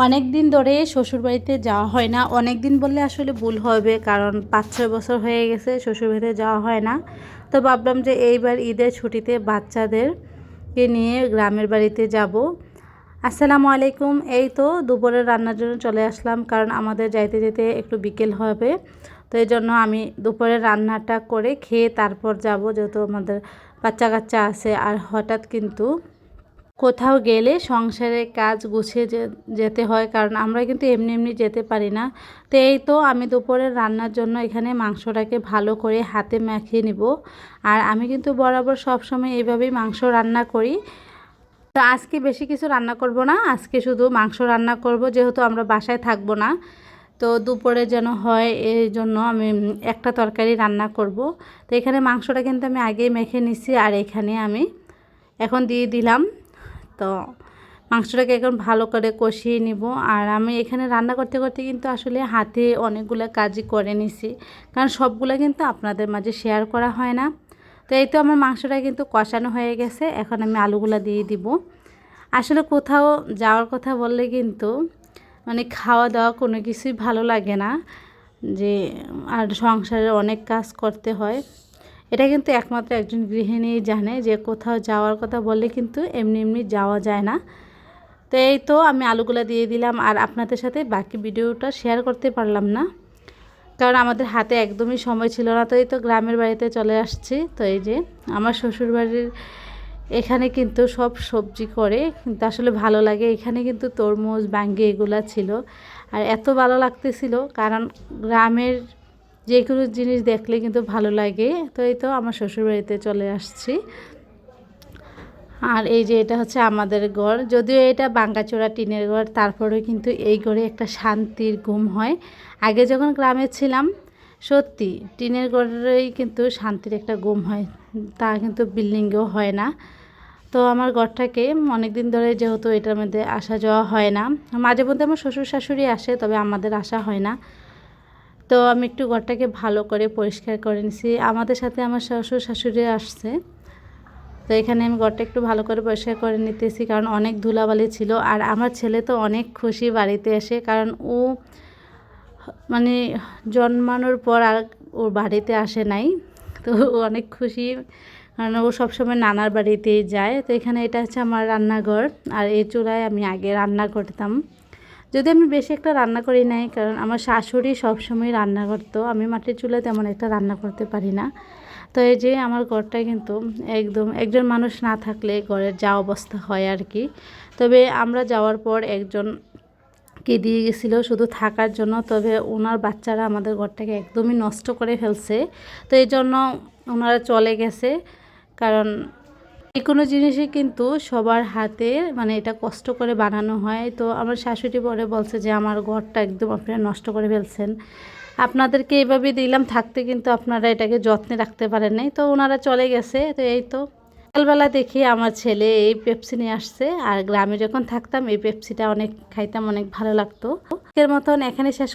অনেক দিন ধরে শ্বশুরবাড়িতে যাওয়া হয় না। অনেক দিন বললে আসলে ভুল হবে, কারণ পাঁচ, ছয় বছর হয়ে গেছে শ্বশুরবাড়িতে যাওয়া হয় না। তো ভাবলাম যে এইবার ঈদের ছুটিতে বাচ্চাদেরকে নিয়ে গ্রামের বাড়িতে যাব। আসসালামু আলাইকুম। এই তো দুপুরের রান্নার জন্য চলে আসলাম, কারণ আমাদের যাইতে যেতে একটু বিকেল হবে। তো এই জন্য আমি দুপুরের রান্নাটা করে খেয়ে তারপর যাব, যেহেতু আমাদের বাচ্চা কাচ্চা আছে। আর হঠাৎ কিন্তু কোথাও গেলে সংসারের কাজ গুছিয়ে যেতে হয়, কারণ আমরা কিন্তু এমনি এমনি যেতে পারি না। তো এই তো আমি দুপুরের রান্নার জন্য এখানে মাংসটাকে ভালো করে হাতে মাখিয়ে নিব। আর আমি কিন্তু বরাবর সব সময় এইভাবেই মাংস রান্না করি। তো আজকে বেশি কিছু রান্না করব না, আজকে শুধু মাংস রান্না করব, যেহেতু আমরা বাসায় থাকব না। তো দুপুরে যেন হয়, এই জন্য আমি একটা তরকারি রান্না করব। তো এখানে মাংসটা কিন্তু আমি আগেই মেখে নিছি, আর এখানে আমি এখন দিয়ে দিলাম তো মাংসটাকে এখন ভালো করে কষিয়ে নিব। আর আমি এখানে রান্না করতে করতে কিন্তু আসলে হাতে অনেকগুলো কাজই করে নিছি। কারণ সবগুলো কিন্তু আপনাদের মাঝে শেয়ার করা হয় না। তো এই তো আমার মাংসটা কিন্তু কষানো হয়ে গেছে। এখন আমি আলুগুলো দিয়ে দিব। আসলে কোথাও যাওয়ার কথা বললে কিন্তু মানে খাওয়া দাওয়া কোনো কিছুই ভালো লাগে না। যে, আর সংসারে অনেক কাজ করতে হয়। এটা কিন্তু একমাত্র একজন গৃহিণী জানে যে কোথাও যাওয়ার কথা বললে কিন্তু এমনি এমনি যাওয়া যায় না। তো এই তো আমি আলুগুলো দিয়ে দিলাম আর আপনাদের সাথে বাকি ভিডিওটা শেয়ার করতে পারলাম না। কারণ আমাদের হাতে একদমই সময় ছিল না, তো এই তো গ্রামের বাড়িতে চলে আসছি। তো এই যে আমার শ্বশুর বাড়ির এখানে কিন্তু সব সবজি করে, কিন্তু আসলে ভালো লাগে। এখানে কিন্তু তরমুজ, বাঙ্গি এগুলা ছিল। আর এত ভালো লাগতেছিল, কারণ গ্রামের যে কোনো জিনিস দেখলে কিন্তু ভালো লাগে। তো এই তো আমার শ্বশুরবাড়িতে চলে আসছি। আর এই যে এটা হচ্ছে আমাদের ঘর। যদিও এটা বাঙ্গাচোড়া টিনের ঘর, তারপরেও কিন্তু এই ঘরে একটা শান্তির ঘুম হয়। আগে যখন গ্রামে ছিলাম, সত্যি টিনের ঘরেই কিন্তু শান্তির একটা ঘুম হয়। তা কিন্তু বিল্ডিংয়েও হয় না। তো আমার ঘরটাকে অনেক দিন ধরে যেহেতু এটার মধ্যে আসা যাওয়া হয় না, মাঝে মধ্যে আমার শ্বশুর শাশুড়ি আসে, তবে আমাদের আসা হয় না। তো আমি একটু ঘরটাকে ভালো করে পরিষ্কার করে নিছি। আমাদের সাথে আমার শ্বশুর শাশুড়ি আসছে। তো এখানে আমি ঘরটা একটু ভালো করে পরিষ্কার করে নিতেছি কারণ অনেক ধুলাবালি ছিল। আর আমার ছেলে তো অনেক খুশি বাড়িতে এসে কারণ ও মানে জন্মানোর পর আর ওর বাড়িতে আসে নাই। তো ও অনেক খুশি কারণ ও সবসময় নানার বাড়িতেই যায়। তো এখানে এটা হচ্ছে আমার রান্নাঘর। আর এই চূড়ায় আমি আগে রান্না করতাম। যদি আমি বেশি একটা রান্না করি নাই, কারণ আমার শাশুড়ি সবসময় রান্না করতো, আমি মাটির চুলা তেমন একটা রান্না করতে পারি না। তো এই যে আমার ঘরটা কিন্তু একদম, একজন মানুষ না থাকলে ঘরের যা অবস্থা হয় আর কি। তবে আমরা যাওয়ার পর একজন কে দিয়ে গেছিল শুধু থাকার জন্য, তবে ওনার বাচ্চারা আমাদের ঘরটাকে একদমই নষ্ট করে ফেলছে। তো এই জন্য ওনারা চলে গেছে, কারণ যে কোনো জিনিসই কিন্তু সবার হাতে মানে এটা কষ্ট করে বানানো হয়। তো আমার শাশুড়ি পরে বলছে যে, আমার ঘরটা একদম আপনারা নষ্ট করে ফেলছেন। আপনাদেরকে এইভাবে দিলাম, থাকতে কিন্তু আপনারা এটাকে যত্নে রাখতে পারেন নাই। তো ওনারা চলে গেছে, তো এই তো। সকালবেলা দেখি আমার ছেলে এই পেপসি নিয়ে আসছে, আর গ্রামে যখন থাকতাম, এই পেপসিটা অনেক খাইতাম, অনেক ভালো লাগতো। এর মতন এখানে শেষ